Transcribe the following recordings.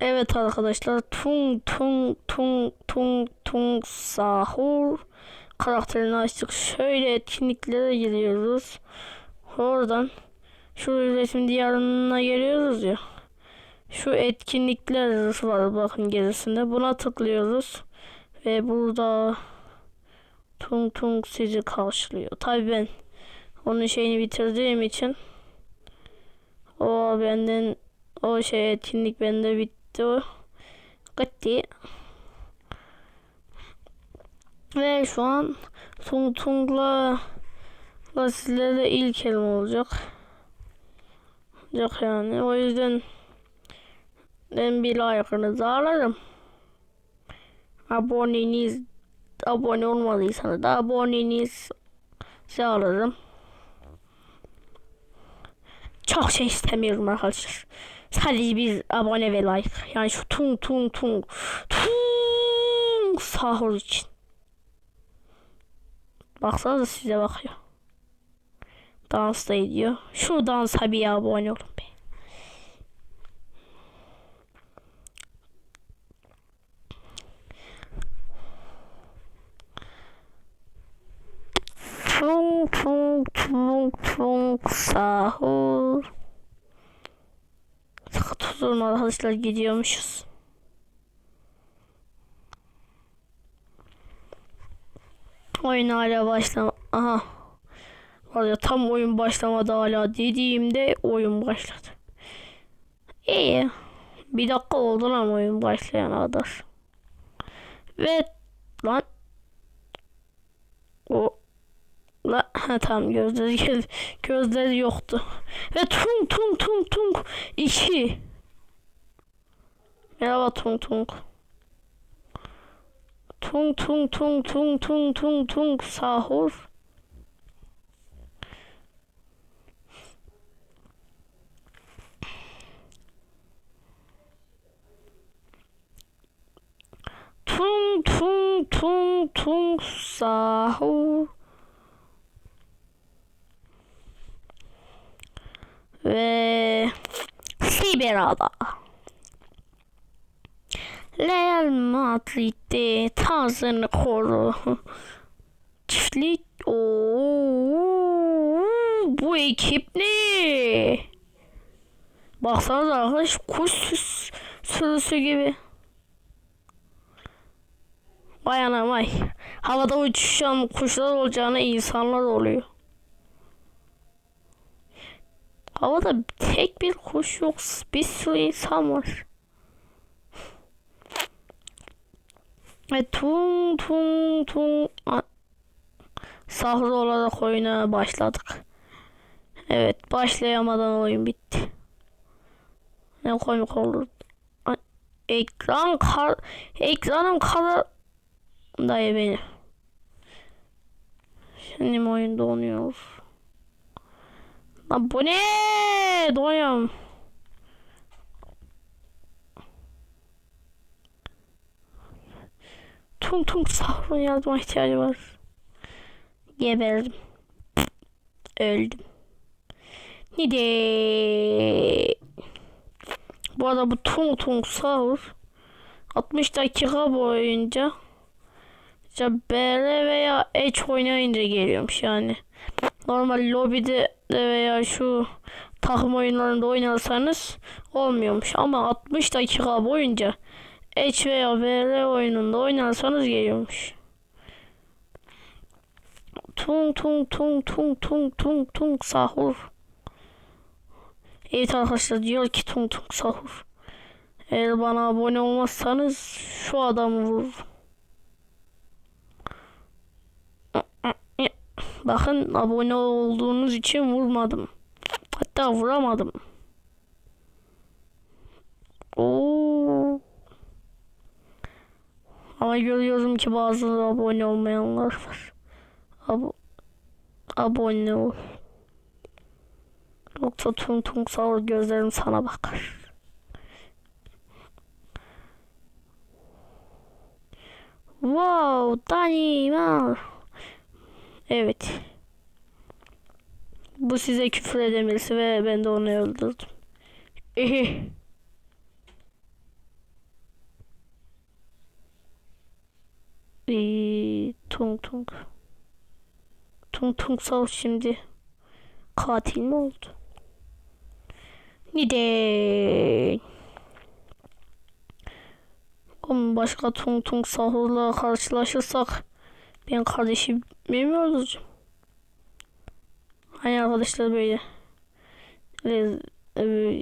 Evet arkadaşlar tung tung tung tung tung sahur karakterini açtık. Şöyle etkinliklere giriyoruz. Oradan şu üretim diyarına geliyoruz ya. Şu etkinlikler var bakın gerisinde. Buna tıklıyoruz. Ve burada tung tung sizi karşılıyor. Tabi ben onun şeyini bitirdiğim için o benden o şey etkinlik bende bitti o. Gitti. Ve şu an Tung Tung'la la sizlere ilk elim olacak. Olacak yani. O yüzden ben bir like'ınızı alırım. Aboneniz abone olmadıysanız da aboneniz alırım. Çok şey istemiyorum arkadaşlar. Sadece bir abone ve like. Yani şu tung tung tung tung sahur için. Baksanıza size bakıyor. Dans da ediyor. Şu dansa bir abone olun be. Tung tung tung tung sahur. Uzun arkadaşlar gidiyormuşuz. Oyun hala başlama. Aha. Var tam oyun başlamadı hala dediğimde oyun başladı. İyi. Bir dakika oldu lan oyun başlayana kadar. Ve lan o La ha tamam gözleri gel gözleri yoktu. Ve tung tung tung tung 2 Merhaba tung tung. Tung tung tung tung tung tung tung sahur. Tung tung tung tung sahur. Ve Siberada. Real Madrid'de tarzını koru. Çiftlik. Oo, bu ekip ne? Baksanıza arkadaş kuş sürüsü- gibi. Vay anam vay. Havada uçuşan kuşlar olacağına insanlar oluyor. Havada tek bir kuş yok. Bir sürü insan var. Ve tung tung tung A- sahur olarak oyuna başladık. Evet başlayamadan oyun bitti. Ne komik olur. Ekran kar ekranım kara dayı beni. Şimdi oyun donuyor. Lan bu ne? Donuyorum. Tung tung sahurun yardıma ihtiyacı var. Geberdim. Öldüm. Nide. Bu arada bu tung tung sahur 60 dakika boyunca işte BR veya H oynayınca geliyormuş yani. Normal lobide de veya şu takım oyunlarında oynarsanız olmuyormuş ama 60 dakika boyunca H veya VR oyununda oynarsanız geliyormuş. Tung tung tung tung tung tung tung sahur. Evet arkadaşlar diyor ki tung tung sahur. Eğer bana abone olmazsanız şu adamı vurur. Bakın abone olduğunuz için vurmadım. Hatta vuramadım. Oo. Ama görüyorum ki bazı abone olmayanlar var. Abo abone ol. Yoksa tung tung sağır gözlerim sana bakar. Wow, Danimal. Evet. Bu size küfür edemelisi ve ben de onu öldürdüm. Ehe. tung tung. Tung tung sahur şimdi katil mi oldu? Neden? Oğlum başka tung tung sahurla karşılaşırsak ben kardeşimi mi öldüreceğim? Hani arkadaşlar böyle e,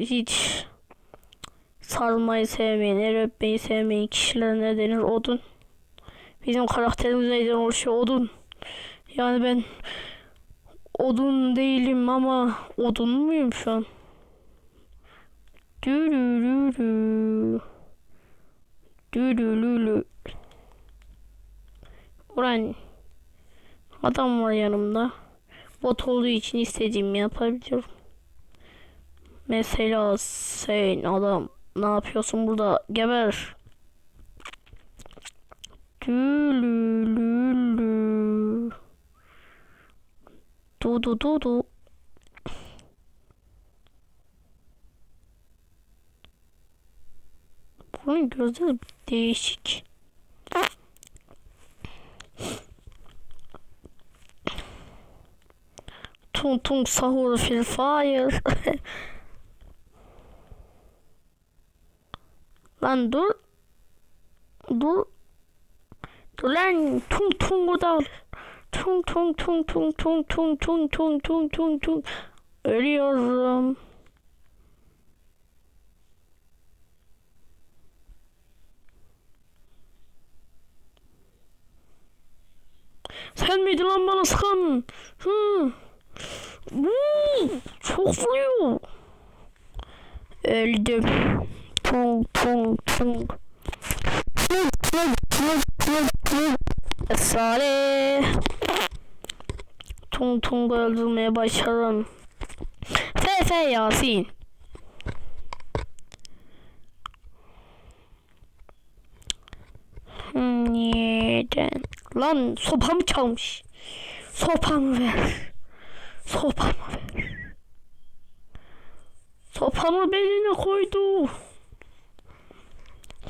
hiç sarmayı sevmeyen, el öpmeyi sevmeyen kişiler ne denir? Odun. Bizim karakterimiz neyden oluşuyor? Odun. Yani ben odun değilim ama odun muyum şu an? Dürürürü. Dürürürü. Ulan adam var yanımda. Bot olduğu için istediğimi yapabiliyorum. Mesela sen adam ne yapıyorsun burada? Geber. Dülülülü. Du du du du. Bunun gözleri değişik. Tung tung sahur fil fire. Lan dur. Dur. Lan tung tung burada. Tung tung tung tung tung tung tung tung tung tung tung. Ölüyorum. Sen miydin lan bana sıkan? Hı. Vuu, çok vuruyor. Öldüm. Tung tung tung. Esare. Tung tung öldürmeye başarın. Fefe Yasin. Neden? Lan sopamı çalmış. Sopamı ver. Sopamı ver. Sopamı beline koydu.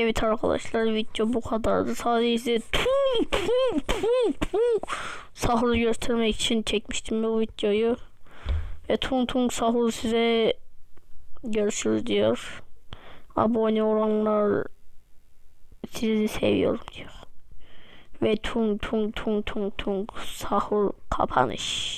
Evet arkadaşlar video bu kadardı. Sadece tum tum tum tum sahuru göstermek için çekmiştim bu videoyu. Ve tum tum sahur size görüşürüz diyor. Abone olanlar sizi seviyorum diyor. Ve tung tung tung tung tung sahur kapanış.